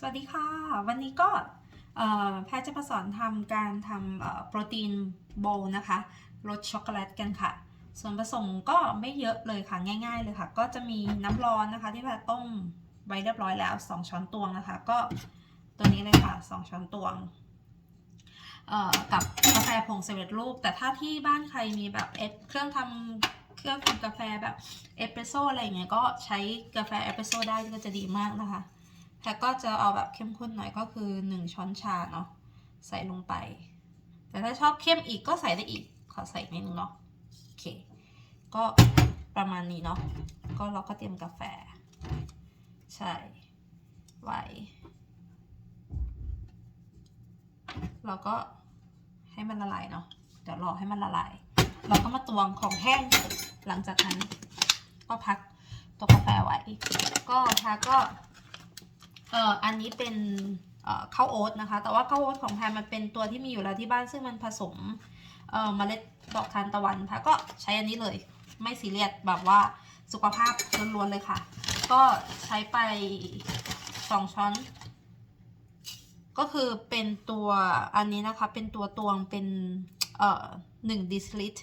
สวัสดีค่ะ วันนี้ก็แพทย์จะมาสอนทำการทำโปรตีนโบว์นะคะรสช็อกโกแลตกันค่ะ ส่วนผสมก็ไม่เยอะเลยค่ะง่าย ๆ เลยค่ะ ก็จะมีน้ำร้อนนะคะ ที่แพทย์ต้มไว้เรียบร้อยแล้ว 2 ช้อนตวงนะคะ ก็ตัวนี้เลยค่ะ 2 ช้อนตวงกับกาแฟผงสำเร็จรูป แต่ถ้าที่บ้านใครมีแบบเอสเครื่องทำเครื่องทำกาแฟแบบเอสเปรสโซ่อะไรอย่างเงี้ยก็ใช้กาแฟเอสเปรสโซ่ได้ก็จะดีมากนะคะ แต่ก็จะเอาแบบเข้มข้นหน่อยก็คือ 1 ช้อนชาเนาะใส่ลงไป แต่ถ้าชอบเข้มอีกก็ใส่ได้อีก ขอใส่นิดนึงเนาะโอเค ก็ประมาณนี้เนาะก็เราก็เตรียมกาแฟ ใช่ไว้เราก็ให้มันละลายเนาะเดี๋ยวรอให้มันละลาย เราก็มาตวงของแห้งหลังจากนั้นก็พักตัวกาแฟไว้ ก็ทาก็ อ่ออันนี้เป็นเอ่อข้าวโอ๊ตนะคะ แต่ว่าข้าวโอ๊ตของแพรมันเป็นตัวที่มีอยู่แล้วที่บ้านซึ่งมันผสมเอ่อเมล็ดดอกทานตะวันแพรก็ใช้อันนี้เลย ไม่ซีเรียสแบบว่าสุขภาพล้วนๆเลยค่ะ ก็ใช้ไปสองช้อน ก็คือเป็นตัวอันนี้นะคะ เป็นตัวตวงเป็นเอ่อหนึ่งดิสลิตร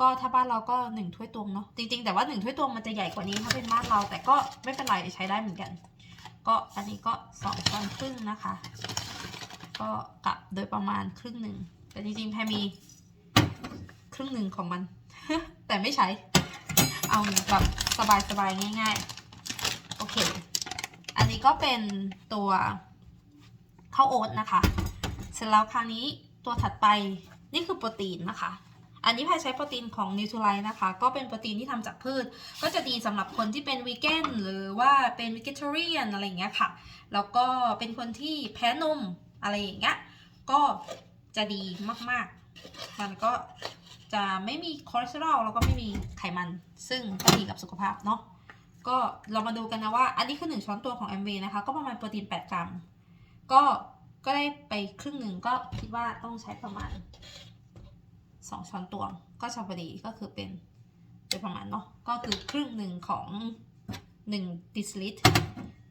ก็ถ้าบ้านเราก็หนึ่งถ้วยตวงเนาะจริงๆแต่ว่าหนึ่งถ้วยตวงมันจะใหญ่กว่านี้ถ้าเป็นบ้านเรา แต่ก็ไม่เป็นไรใช้ได้เหมือนกัน ก็อันนี้ก็สองช้อนครึ่งนะคะ ก็กะโดยประมาณครึ่งหนึ่ง แต่จริงๆแพรมีครึ่งหนึ่งของมัน แต่ไม่ใช้ เอาแบบสบายๆง่าย ๆ โอเค อันนี้ก็เป็นตัวข้าวโอ๊ตนะคะ เสร็จแล้วคราวนี้ตัวถัดไปนี่คือโปรตีนนะคะ อันนี้แพรใช้โปรตีนของ n u t r i นะคะ ก็เป็นโปรตีนที่ทำจากพืช ก็จะดีสำหรับคนที่เป็นวีแกนหรือว่าเป็น vegetarian อะไรอย่างเงี้ยค่ะ แล้วก็เป็นคนที่แพ้นมอะไรอย่างเงี้ย ก็จะดีมากๆ มันก็จะไม่มีคอเลสเตอรอลแล้วก็ไม่มีไขมัน ซึ่งก็ดีกับสุขภาพเนาะ ก็เรามาดูกันนะว่า อันนี้คือ1ช้อนตัวของ MV นะคะ ก็ประมาณโปรตีน 8 กรัม ก็ ก็ได้ไปครึ่งหนึ่งก็คิดว่าต้องใช้ประมาณ 2ช้อนตวงก็ชาพอดีก็คือเป็นโดยประมาณเนาะก็คือครึ่งหนึ่งของ1ดิสลิตร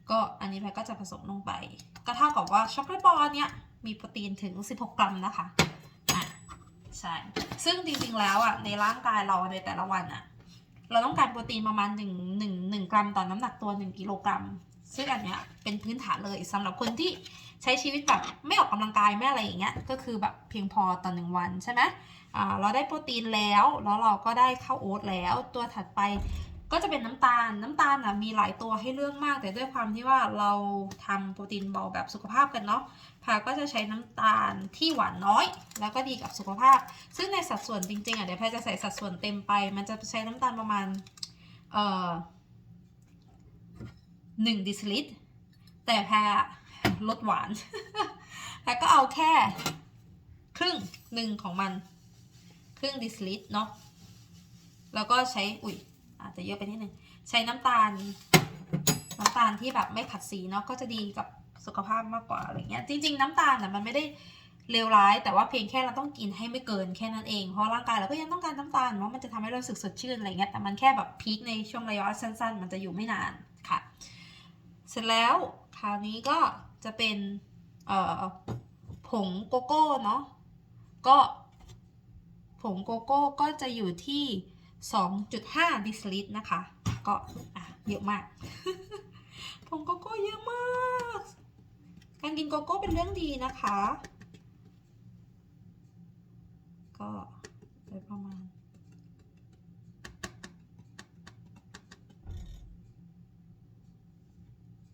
ก็อันนี้แพก็จะผสมลงไป ก็เท่ากับว่าช็อกโกแลตบอลเนี้ยมีโปรตีนถึง 16 กรัมนะคะอะใช่ ซึ่งจริงๆแล้วอะในร่างกายเราในแต่ละวันอะเราต้องการโปรตีนประมาณ1 1 1กรัมต่อน้ำหนักตัว 1 กิโลกรัม ซึ่งอันเนี้ยเป็นพื้นฐานเลยสำหรับคนที่ใช้ชีวิตแบบไม่ออกกำลังกายไม่อะไรอย่างเงี้ยก็คือแบบเพียงพอต่อหนึ่งวันใช่ไหมอ่าเราได้โปรตีนแล้วแล้วเราก็ได้ข้าวโอ๊ตแล้วตัวถัดไปก็จะเป็นน้ำตาลน้ำตาลอะมีหลายตัวให้เลือกมาก แต่ด้วยความที่ว่าเราทำโปรตีนเบาแบบสุขภาพกันเนาะพาก็จะใช้น้ำตาลที่หวานน้อย แล้วก็ดีกับสุขภาพ ซึ่งในสัดส่วนจริงๆอะเดี๋ยวแพรจะใส่สัดส่วนเต็มไป มันจะใช้น้ำตาลประมาณเอ่อ หนึ่งดิสลิตรแต่แพรลดหวาน แพรก็เอาแค่ครึ่งหนึ่งของมัน ครึ่งดิสลิตรเนาะแล้วก็ใช้อุ๊ยอาจจะเยอะไปนิดนึงใช้น้ำตาลน้ำตาลที่แบบไม่ขัดสีเนาะก็จะดีกับสุขภาพมากกว่าอะไรเงี้ยจริง ๆ น้ำตาลน่ะมันไม่ได้เลวร้าย แต่ว่าเพียงแค่เราต้องกินให้ไม่เกินแค่นั้นเองเพราะร่างกายเราก็ยังต้องการน้ำตาลเนาะมันจะทำให้เราสึกสดชื่นอะไรเงี้ยแต่มันแค่แบบพีคในช่วงระยะสั้น ๆ มันจะอยู่ไม่นาน ร็จแล้วคราวนี้ก็จะเป็นเอ่อผงโกโก้เนาะก็ผงโกโก้ก็จะอยู่ที่ 2.5ดิสลิตรนะคะ ก็อะเยอะมาก ผงโกโก้เยอะมาก การกินโกโก้เป็นเรื่องดีนะคะ ก็โดยประมาณ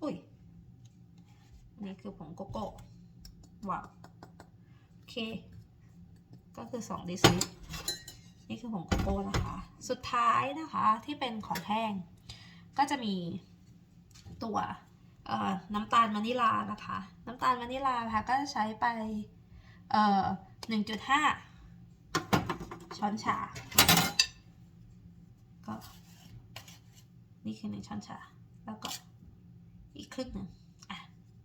อุ้ย นี่ คือผงโกโก้ว้าวโอเค ก็คือ2ดิสลินี่คือผงโกโก้นะคะ สุดท้ายนะคะที่เป็นของแห้ง ก็จะมีตัวน้ำตาลวานิลานะคะ น้ำตาลวานิลาค่ะก็จะใช้ไปเอ่อ1.5ช้อนชา ก็ นี่คือหนึ่งช้อนชา แล้วก็อีกครึ่งหนึ่งอะ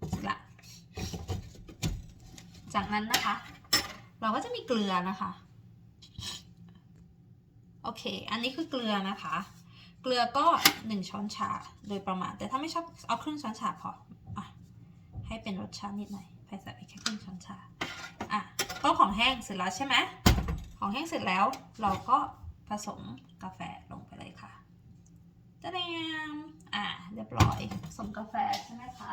เสร็จละ จากนั้นนะคะ เราก็จะมีเกลือนะคะ โอเค อันนี้คือเกลือนะคะ เกลือก็ 1 ช้อนชาโดยประมาณ แต่ถ้าไม่ชอบเอาครึ่งช้อนชาพออะให้เป็นรสชาตินิดหน่อยใส่ไปแค่ครึ่งช้อนชา อะก็ของแห้งเสร็จแล้วใช่ไหมของแห้งเสร็จแล้วเราก็ผสมกาแฟลงไปเลยค่ะตะแดมอะเรียบร้อยผสมกาแฟใช่ไหมคะ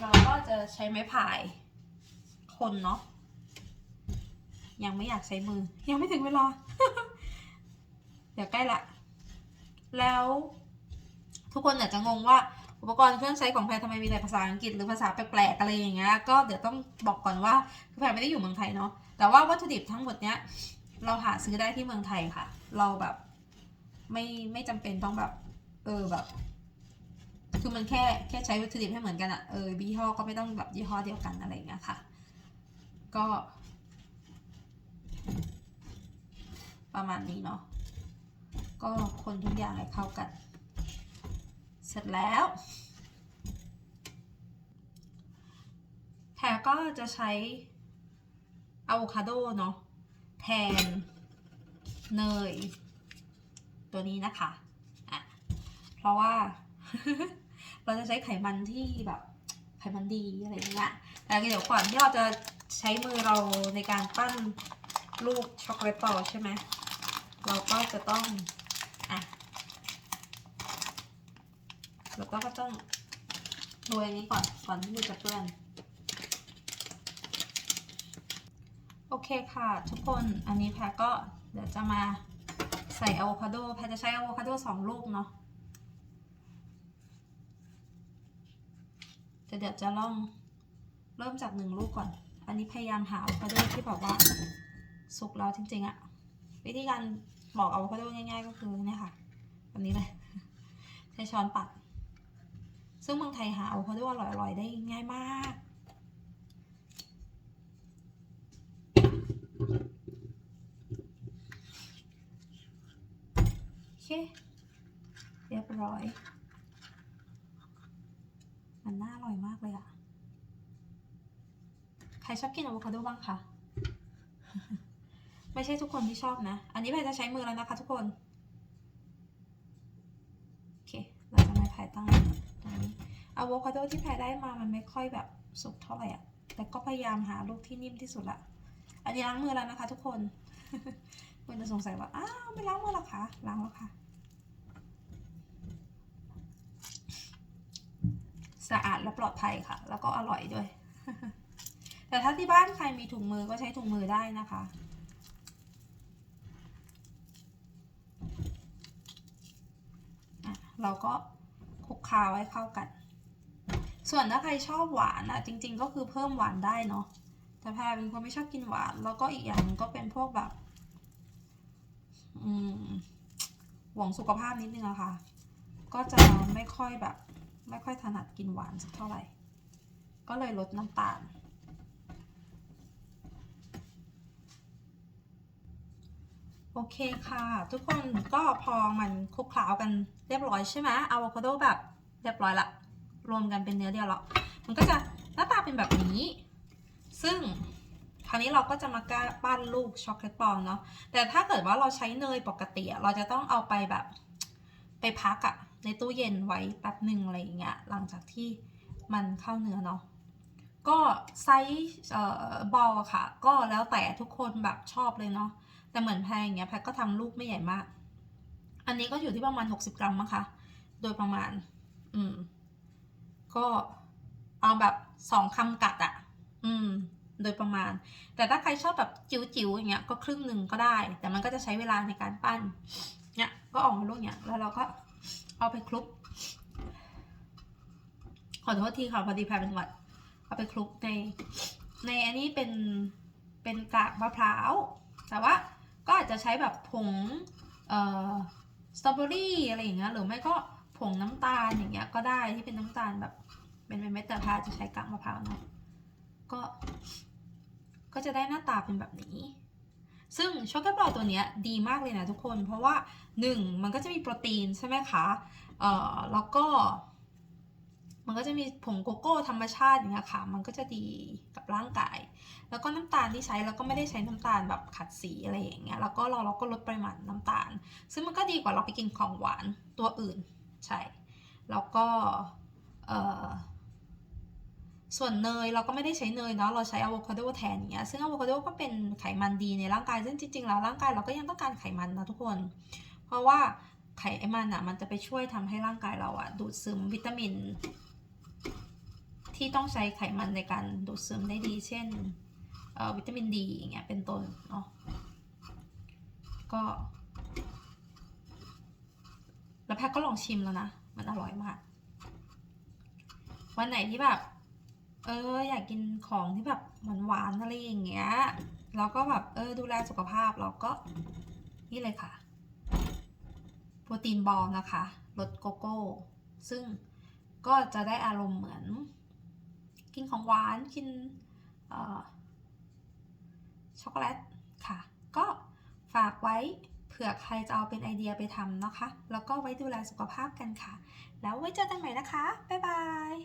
เราก็จะใช้ไม้พายคนเนาะยังไม่อยากใช้มือ ยังไม่ถึงเวลา เดี๋ยวใกล้ละ แล้ว ทุกคนอาจจะงงว่าอุปกรณ์เครื่องใช้ของแพรทำไมมีแต่ภาษาอังกฤษหรือภาษาแปลกๆอะไรอย่างเงี้ยก็เดี๋ยวต้องบอกก่อนว่าคือแพรไม่ได้อยู่เมืองไทยเนาะแต่ว่าวัตถุดิบทั้งหมดเนี้ย เราหาซื้อได้ที่เมืองไทยค่ะ เราแบบ ไม่ไม่จำเป็นต้องแบบ เออแบบ คือมันแค่แค่ใช้วัตถุดิบให้เหมือนกันอะเออยี่ห้อก็ไม่ต้องแบบยี่ห้อเดียวกันอะไรเงี้ยค่ะ ก็ ประมาณนี้เนาะก็คนทุกอย่างให้เข้ากัน เสร็จแล้วแพรก็จะใช้อะโวคาโดเนาะแทนเนย ตัวนี้นะคะอะเพราะว่า เราจะใช้ไขมันที่แบบไขมันดีอะไรอย่างเงี้ยแต่เดี๋ยวก่อนที่เราจะใช้มือเราในการปั้นลูกช็อกโกแลตบอลใช่ไหม เราก็จะต้อง อะแล้วก็ก็ต้องโรยอันนี้ก่อน ก่อนที่มือจะเปื้อน โอเคค่ะ ทุกคน อันนี้แพรก็เดี๋ยวจะมาใส่อะโวคาโด แพรจะใช้อะโวคาโดสองลูกเนาะ แต่เดี๋ยวจะลองเริ่มจากหนึ่งลูกก่อน อันนี้พยายามหาอะโวคาโดที่แบบว่าสุกแล้วจริงๆอะวิธีการบอกอะโวคาโดง่ายๆ ก็คือเนี่ยค่ะแบบนี้เลยใช้ช้อนปัด ซึ่งเมืองไทยหาอะโวคาโดอร่อยๆได้ง่ายมากโอเคเรียบร้อย มันน่าอร่อยมากเลยอะใครชอบกินอะโวคาโดบ้างคะไม่ใช่ทุกคนที่ชอบนะ อันนี้แพรจะใช้มือแล้วนะคะทุกคน โอเค เราจะมาแผ่ตั้งตรงนี้อะโวคาโดที่แพรได้มามันไม่ค่อยแบบสุกเท่าไหร่อะแต่ก็พยายามหาลูกที่นิ่มที่สุดละ อันนี้ล้างมือแล้วนะคะทุกคน คุณจะสงสัยว่า อ้าว ไม่ล้างมือหรอคะ ล้างแล้วค่ะ สะอาดและปลอดภัยค่ะ แล้วก็อร่อยด้วย แต่ถ้าที่บ้านใครมีถุงมือก็ใช้ถุงมือได้นะคะ เราก็คลุกเคล้าให้เข้ากัน ส่วนถ้าใครชอบหวานอะจริง ๆ ก็คือเพิ่มหวานได้เนาะ แต่แพรเป็นคนไม่ชอบกินหวาน แล้วก็อีกอย่างก็เป็นพวกแบบอืมหวงสุขภาพนิดนึงอะค่ะ ก็จะไม่ค่อยแบบ ไม่ค่อยถนัดกินหวานสักเท่าไหร่ ก็เลยลดน้ำตาล โอเคค่ะ ทุกคนก็พอมันคลุกเคล้ากันเรียบร้อยใช่ไหมอะโวคาโดแบบเรียบร้อยละ รวมกันเป็นเนื้อเดียวแล้วมันก็จะหน้าตาเป็นแบบนี้ ซึ่งคราวนี้เราก็จะมาปั้นลูกช็อกโกแลตบอลเนาะ แต่ถ้าเกิดว่าเราใช้เนยปกติอะเราจะต้องเอาไปแบบไปพักอะ ในตู้เย็นไว้แป๊บหนึ่งอะไรอย่างเงี้ยหลังจากที่มันเข้าเนื้อเนาะก็ไซส์เอ่อบอลค่ะ ก็แล้วแต่ทุกคนแบบชอบเลยเนาะแต่เหมือนแพรอย่างเงี้ยแพรก็ทำลูกไม่ใหญ่มาก อันนี้ก็อยู่ที่ประมาณ 60 กรัมมั้งคะโดยประมาณ อืม ก็เอาแบบสองคำกัดอะอืม โดยประมาณ แต่ถ้าใครชอบแบบจิ๋วๆอย่างเงี้ย ก็ครึ่งหนึ่งก็ได้ แต่มันก็จะใช้เวลาในการปั้น เนี่ย ก็ออกมาลูกเนี่ยแล้วเราก็ เอาไปคลุก ขอโทษทีค่ะพอดีแพรเป็นหวัด เอาไปคลุกใน ในอันนี้เป็นเป็นกากมะพร้าว แต่ว่าก็อาจจะใช้แบบผงเอ่อสตรอเบอรี่อะไรอย่างเงี้ยหรือไม่ก็ผงน้ำตาลอย่างเงี้ยก็ได้ที่เป็นน้ำตาลแบบ เป็นเม็ดแต่พาจะใช้กากมะพร้าวเนาะก็ ก็จะได้หน้าตาเป็นแบบนี้ ซึ่งช็อกโกแลตบอลตัวเนี้ยดีมากเลยนะทุกคน เพราะว่าหนึ่งมันก็จะมีโปรตีนใช่ไหมคะ เอ่อ แล้วก็ มันก็จะมีผงโกโก้ธรรมชาติอย่างเงี้ยค่ะ มันก็จะดีกับร่างกาย แล้วก็น้ำตาลที่ใช้เราก็ไม่ได้ใช้น้ำตาลแบบขัดสีอะไรอย่างเงี้ย แล้วก็เราเราก็ลดปริมาณน้ำตาล ซึ่งมันก็ดีกว่าเราไปกินของหวานตัวอื่น ใช่ แล้วก็ เอ่อ ส่วนเนยเราก็ไม่ได้ใช้เนยเนาะเราใช้อะโวคาโดแทนอย่างเงี้ยซึ่งอะโวคาโดก็เป็นไขมันดีในร่างกายซึ่งจริงๆแล้วร่างกายเราก็ยังต้องการไขมันนะทุกคน เพราะว่าไขมันอะมันจะไปช่วยทำให้ร่างกายเราอะดูดซึมวิตามิน ที่ต้องใช้ไขมันในการดูดซึมได้ดี เช่นเอ่อวิตามินดีอย่างเงี้ยเป็นต้นเนาะก็แล้วแพทก็ลองชิมแล้วนะ มันอร่อยมาก วันไหนที่แบบ เอออยากกินของที่แบบหวานๆอะไรอย่างเงี้ยแล้วก็แบบเออดูแลสุขภาพเราก็นี่เลยค่ะ โปรตีนบอลนะคะรสโกโก้ ซึ่งก็จะได้อารมณ์เหมือน กินของหวานกินออช็อกโกแลตค่ะ ก็ฝากไว้เผื่อใครจะเอาเป็นไอเดียไปทำนะคะ แล้วก็ไว้ดูแลสุขภาพกันค่ะ แล้วไว้เจอกันใหม่นะคะ บ๊ายบาย